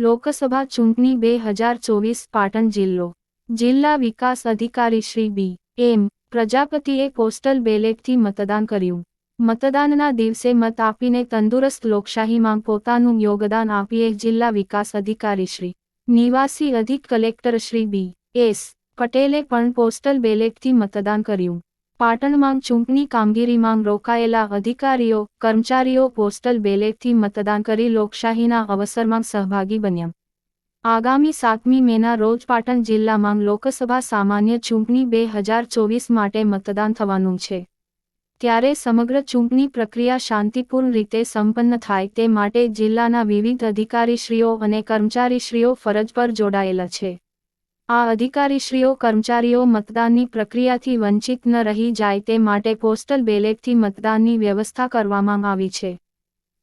લોકસભા ચૂંટણી બે હજાર ચોવીસ પાટણ જિલ્લો. જિલ્લા વિકાસ અધિકારી શ્રી બી. એમ. પ્રજાપતિએ પોસ્ટલ બેલેટથી મતદાન કર્યું. મતદાનના દિવસે મત આપીને તંદુરસ્ત લોકશાહીમાં પોતાનું યોગદાન આપીએ જિલ્લા વિકાસ અધિકારી શ્રી. નિવાસી અધિક કલેક્ટર શ્રી બી. એસ. પટેલે પણ પોસ્ટલ બેલેટથી મતદાન કર્યું. પાટણમાં ચૂંટણી કામગીરીમાં રોકાયેલા અધિકારીઓ, કર્મચારીઓ પોસ્ટલ બેલેટથી મતદાન કરી લોકશાહીના અવસરમાં સહભાગી બન્યા. આગામી સાતમી મેના રોજ પાટણ જિલ્લામાં લોકસભા સામાન્ય ચૂંટણી બે હજાર ચોવીસ માટે મતદાન થવાનું છે. ત્યારે સમગ્ર ચૂંટણી પ્રક્રિયા શાંતિપૂર્ણ રીતે સંપન્ન થાય તે માટે જિલ્લાના વિવિધ અધિકારીશ્રીઓ અને કર્મચારીશ્રીઓ ફરજ પર જોડાયેલા છે. આ અધિકારીશ્રીઓ, કર્મચારીઓ મતદાનની પ્રક્રિયાથી વંચિત ન રહી જાય તે માટે પોસ્ટલ બેલેટથી મતદાનની વ્યવસ્થા કરવામાં આવી છે.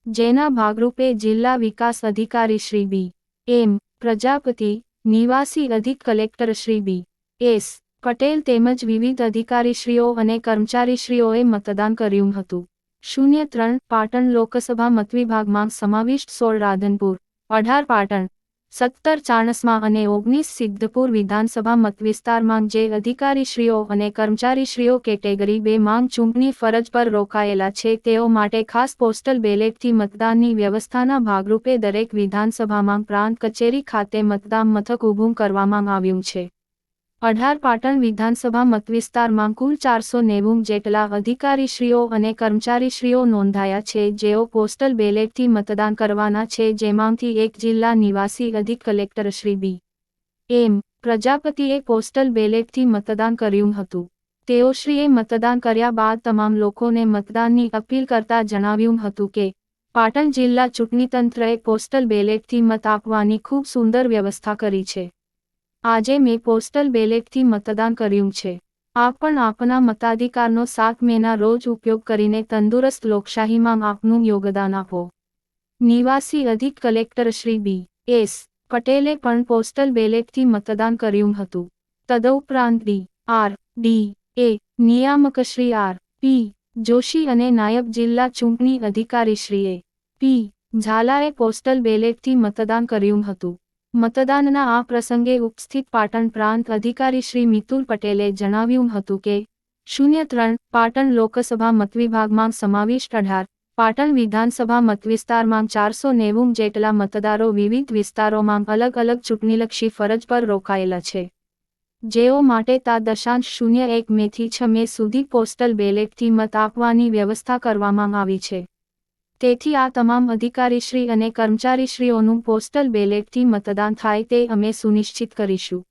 જેના ભાગરૂપે જિલ્લા વિકાસ અધિકારી શ્રી બી. એમ. પ્રજાપતિ, નિવાસી અધિક collector Shri B. S. Patel તેમજ વિવિધ અધિકારીશ્રીઓ અને કર્મચારીશ્રીઓએ મતદાન કર્યું હતું. શૂન્ય ત્રણ પાટણ લોકસભા મતવિભાગમાં સમાવિષ્ટ સોળ રાધનપુર, અઢાર પાટણ સત્તર ચાણસમાં અને ઓગણીસ સિદ્ધપુર વિધાનસભા મતવિસ્તારમાં જે અધિકારીશ્રીઓ અને કર્મચારીશ્રીઓ કેટેગરી બે માંગ ચૂંટણી ફરજ પર રોકાયેલા છે તેઓ માટે ખાસ પોસ્ટલ બેલેટથી મતદાનની વ્યવસ્થાના ભાગરૂપે દરેક વિધાનસભામાં પ્રાંત કચેરી ખાતે મતદાન મથક ઊભું કરવામાં આવ્યું છે. અઢાર પાટણ વિધાનસભા મતવિસ્તારમાં કુલ ચારસો નેવું જેટલા અધિકારીશ્રીઓ અને કર્મચારીશ્રીઓ નોંધાયા છે, જેઓ પોસ્ટલ બેલેટથી મતદાન કરવાના છે, જેમાંથી એક જિલ્લા નિવાસી અધિક કલેક્ટર શ્રી બી. એમ. પ્રજાપતિએ પોસ્ટલ બેલેટથી મતદાન કર્યું હતું. તેઓશ્રીએ મતદાન કર્યા બાદ તમામ લોકોને મતદાનની અપીલ કરતા જણાવ્યું હતું કે, પાટણ જિલ્લા ચૂંટણીતંત્રએ પોસ્ટલ બેલેટથી મત આપવાની ખૂબ સુંદર વ્યવસ્થા કરી છે. આજે મેં પોસ્ટલ બેલેટથી મતદાન કર્યું છે. આપ પણ આપના મતાધિકારનો સાત મેના રોજ ઉપયોગ કરીને તંદુરસ્ત લોકશાહીમાં આપનું યોગદાન આપો. નિવાસી અધિક કલેક્ટર શ્રી બી. એસ. પટેલે પણ પોસ્ટલ બેલેટથી મતદાન કર્યું હતું. તદુપરાંત ડી. આર. ડી. એ. નિયામક શ્રી આર. પી. જોશી અને નાયબ જિલ્લા ચૂંટણી અધિકારી શ્રી એ. પી. ઝાલાએ પોસ્ટલ બેલેટથી મતદાન કર્યું હતું. મતદાનના આ પ્રસંગે ઉપસ્થિત પાટણ પ્રાંત અધિકારી શ્રી મિતુલ પટેલે જણાવ્યું હતું કે, શૂન્ય ત્રણ, પાટણ લોકસભા મતવિભાગમાં સમાવિષ્ટ અઢાર, પાટણ વિધાનસભા મતવિસ્તારમાં ચારસો નેવું જેટલા મતદારો વિવિધ વિસ્તારોમાં અલગ અલગ ચૂંટણીલક્ષી ફરજ પર રોકાયેલા છે. જેઓ માટે તા દશાંશ શૂન્ય એક મેથી છ મે સુધી પોસ્ટલ બેલેટથી મત આપવાની વ્યવસ્થા કરવામાં આવી છે. તેથી આ તમામ અધિકારીશ્રી અને કર્મચારીશ્રીઓનું પોસ્ટલ બેલેટથી મતદાન થાય તે અમે સુનિશ્ચિત કરીશું.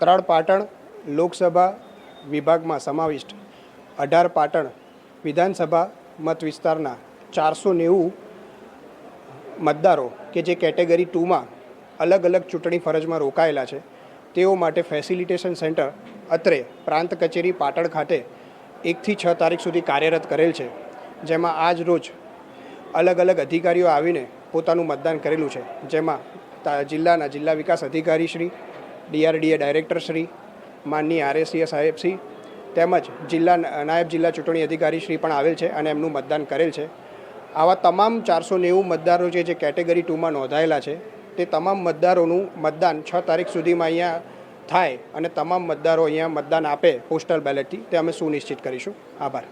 ત્રણ પાટણ લોકસભા વિભાગમાં સમાવિષ્ટ. અઢાર પાટણ વિધાનસભા મત વિસ્તારના ચારસો નેવું મતદારો કે જે કેટેગરી ટુમાં અલગ અલગ ચૂંટણી ફરજમાં રોકાયેલા છે, તેઓ માટે ફેસિલિટેશન સેન્ટર અત્રે પ્રાંત કચેરી પાટણ ખાતે એકથી છ તારીખ સુધી કાર્યરત કરેલ છે. જેમાં આજ રોજ અલગ અલગ અધિકારીઓ આવીને પોતાનું મતદાન કરેલું છે. જેમાં જિલ્લાના જિલ્લા વિકાસ અધિકારી શ્રી, ડીઆરડીએ ડાયરેક્ટર શ્રી માનની આરએસીએ સાહેબ શ્રી તેમજ જિલ્લા નાયબ જિલ્લા ચૂંટણી અધિકારી શ્રી પણ આવેલ છે અને એમનું મતદાન કરેલ છે. આવા તમામ ચારસો નેવું મતદારો છે જે કેટેગરી ટુમાં નોંધાયેલા છે, તે તમામ મતદારોનું મતદાન છ તારીખ સુધીમાં અહીંયા થાય અને તમામ મતદારો અહીંયા મતદાન આપે પોસ્ટલ બેલેટથી, તે અમે સુનિશ્ચિત કરીશું. આભાર.